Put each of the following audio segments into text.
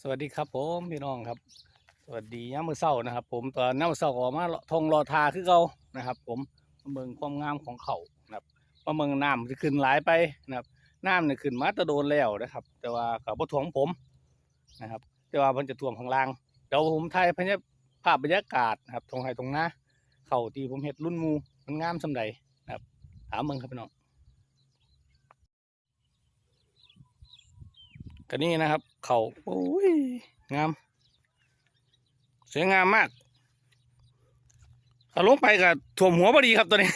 สวัสดีครับผมพี่น้องครับ สวัสดียามมื้อเช้านะครับ ผมตอนน้ำเช้าออกมาทงรอทาคือเก่านะครับ ผมมาเมืองความงามของเขานะครับมาเมืองน้ำจะขึ้นหลายไปนะครับน้ำเนี่ยขึ้นมาตะโดนแล้วนะครับ แต่ว่ากับบ่ถ่วงผมนะครับ แต่ว่ามันจะท่วมข้างล่างเดี๋ยวผมถ่ายพยภาพบรรยากาศนะครับตรงไห้ตรงหน้าเขาที่ผมเฮ็ดรุ่นมูมันงามสำใดนะครับถามเมืองครับพี่น้อง ก็นี่นะครับ เขาโอ้ยงาม สวยงามมากเอาลงไปกับถ่วมหัวพอดีครับตัวนี้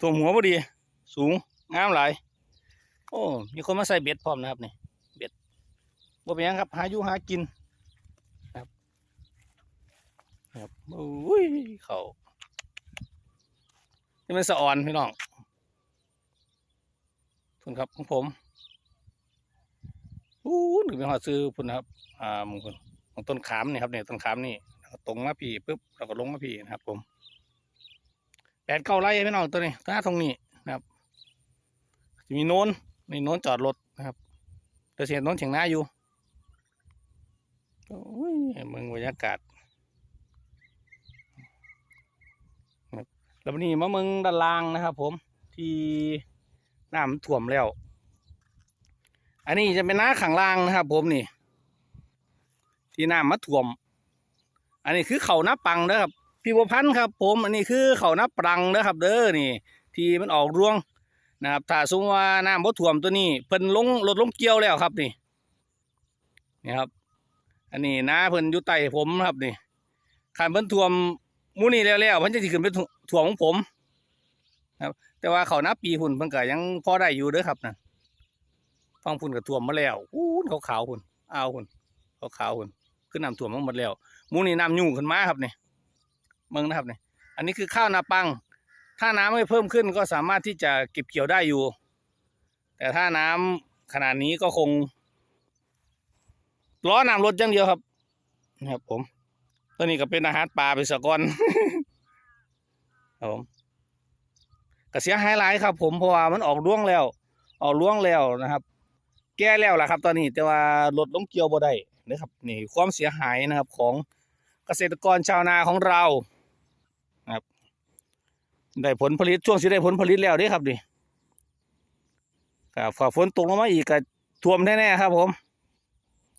ถ่วมหัวพอดี สูงงามหลาย โอ้ มีคนมาใส่เบ็ดพร้อมนะครับนี่เบ็ดบ่เป็นยังครับ หาอยู่หากินครับครับโอ้ยเขานี่มันสะอ่อนพี่น้องคุณครับของผม อู้หนึ่งเป็นหอดซื้อพุ่นนะครับ อ่ามึงคุณของต้นขามนี่ครับเนี่ยต้นขามนี่ตรงมาพี่ปุ๊บแล้วก็ลงมาพี่นะครับ ผมแปดเก้าไร่พี่น้องตัวนี้หน้าตรงนี้นะครับจะมีโน้นนี่โน้นจอดรถนะครับแต่เสียโน้นเฉียงหน้าอยู่โอ้ยเมืองบรรยากาศครับแล้วนนี้มาเมืองด้านล่างนะครับ ผมที่น้ำท่วมแล้ว อันนี้จะเป็นน้าขังล่างนะครับ ผมนี่ ที่น้ำมาท่วม อันนี้คือเขาหน้าปังนะครับพี่บัวพันธ์ครับ ผมอันนี้คือเขาหน้าปังนะครับ เด้อนี่ ที่มันออกรวงนะครับถ้าสมมติว่าน้ำบ่ท่วมตัวนี้เพิ่นลงรถลงเกี่ยวแล้วครับนี่นี่ครับ อันนี้น้าเพิ่นอยู่ใต้ผมครับนี่ขันเพิ่นท่วมมูนี่แล้วแล้วเพิ่นจะสิขึ้นไปท่วมของผม ครับ แต่ว่าเขาหน้าปีหุ่นเพิ่นก็ยังพอได้อยู่เด้อครับนั่น ฟังพุ่นก็ท่วมมาแล้วอู้ขาวขาวๆพุ่นอ้าวพุ่นขาวๆคุณขึ้นน้ำท่วมมาหมดแล้วมูนี่น้ำยุ่งขึ้นมาครับนี่เมืองนะครับนี่อันนี้คือข้าวนาปัง ถ้าน้ำไม่เพิ่มขึ้นก็สามารถที่จะเก็บเกี่ยวได้อยู่ แต่ถ้าน้ำขนาดนี้ก็คงล้อน้ำลดอย่างเดียวครับนะครับผมตัวนี้ก็เป็นอาหารปลาไปสะก่อนครับผมก็เสียหายหลายครับ ผมเพราะว่ามันออกร่วงแล้ว ออกร่วงแล้วนะครับ แก้แล้วล่ะครับ ตอนนี้แต่ว่ารถลงเกี่ยวบ่ได้นะครับนี่ความเสียหายนะครับของเกษตรกรชาวนาของเราครับได้ผลผลิตช่วงสิได้ผลผลิตแล้วเด้ครับนี่ครับฝ่าฝนตกลงมาอีกก็ท่วมแน่ๆครับ ผม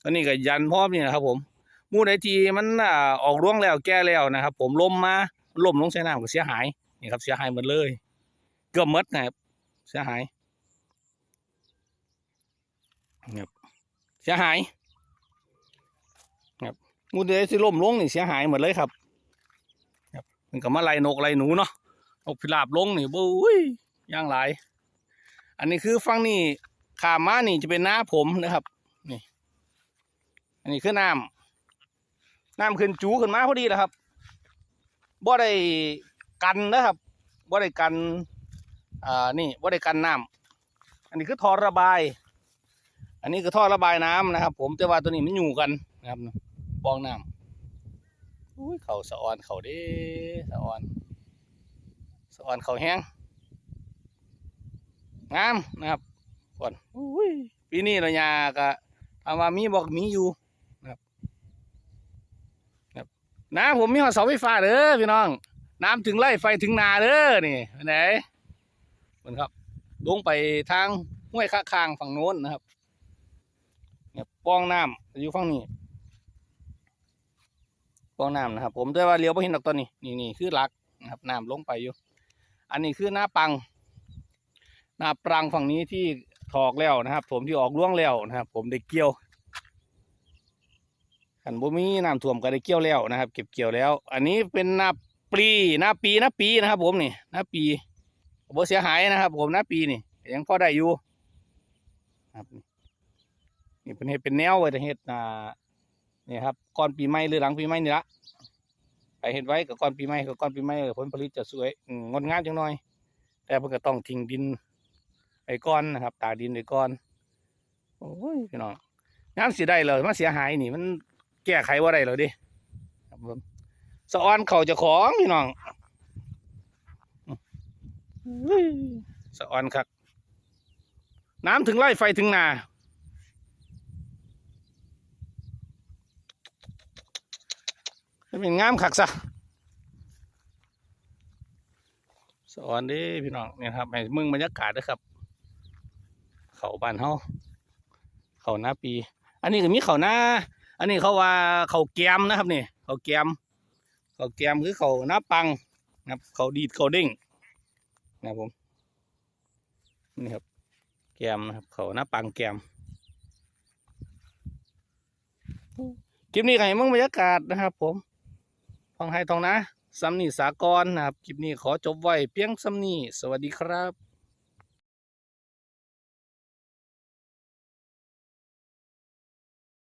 ตอนนี้ก็ยันพร้อมนี่นะครับ ผมมู่ใดทีมันอ่าออกร่วงแล้วแก้แล้วนะครับ ผมล่มมาล่มลงใส่น้ำก็เสียหายนี่ครับ เสียหายหมดเลย เกือบมดนะครับเสียหาย เสียหายครับงูเดสิล่มลงนี่เสียหายหมดเลยครับ ครับมันก็มาไล่นกไล่หนูเนาะนกพิราบลงนี่บุ้ยย่างหลาย อันนี้คือฟังนี่ขามมานี่จะเป็นหน้าผมนะครับนี่ อันนี้คือน้ำน้ำขึ้นจูขึ้นมาพอดีแล้วครับบ่ได้กันนะครับบ่ได้กันอ่านี่บ่ได้กันน้ำอันนี้คือทอระบาย อันนี้คือท่อระบายน้ำนะครับ ผมแต่ว่าตัวนี้มันอยู่กันนะครับปองน้ำอุ้ยเขาสะออนเขาเด้สะออนสะออนเขาแห้งงามนะครับก่อนอุ้ยปีนี้เรายาก็ถามว่ามีบอกมีอยู่นะครับครับน้ำผมมีหอเสาไฟฟ้าเด้อพี่น้อง น้ำถึงไล่ไฟถึงนาเด้อนี่ไหนเหมือนครับลงไปทางห้วยข้าคางฝั่งโน้นนะครับ ป้องน้ำอยู่ฝั่งนี้ป้องน้ำนะครับ ผมแต่ว่าเลี้ยวไปเห็นดอกตัวนี้นี่นี่คือหลักนะครับน้ำลงไปอยู่ อันนี้คือหน้าปัง หน้าปรังฝั่งนี้ที่ถอกแล้วนะครับ ผมที่ออกร่วงแล้วนะครับ ผมได้เกี่ยวขันบ่มีน้ำท่วมก็ได้เกี่ยวแล้วนะครับ เก็บเกี่ยวแล้ว อันนี้เป็นหน้าปีหน้าปีหน้าปีนะครับ ผมนี่หน้าปีบ่เสียหายนะครับ ผมหน้าปีนี่ยังพอได้อยู่ครับนี่ เป็นเห็ดเป็นแนวไว้แต่เห็ดอ่านี่ครับก่อนปีใหม่หรือหลังปีใหม่นี่ละไปเห็ดไว้กับก่อนปีใหม่กับก่อนปีใหม่ผลผลิตจะสวยอืมงดงามจังหน่อย แต่เพิ่นก็ต้องทิ้งดินไว้ก่อนนะครับ ตากดินไว้ก่อนโอ้ยพี่น้องงามเสียได้เลยมันเสียหายนี่มันแก้ไขว่าได้เลยดิครับผมสะออนเขาเจะของพี่น้องอุ้ยสะออนครับ น้ำถึงไล่ไฟถึงนา เป็นงามคักซะสอนด้พี่น้องเนี่ยครับให้มึงบรรยากาศเด้วยครับ เขาบ้านเฮาเขาหน้าปี อันนี้ก็มีเขาหน้า อันนี้เขาว่าเขาแกมนะครับนี่เขาแกมเขาแกมคือเขาหน้าปังนะครับ เขาดีดเขาเด้งนะครับผมนี่ครับ แกมนะครับเขาหน้าปังแกมคลิปนี้ก็ให้มึงบรรยากาศนะครับผม ทองให้ทองนะซัมนี่สากรนะครับคลิปนี้ขอจบไว้เพียงซัมนี่สวัสดีครับ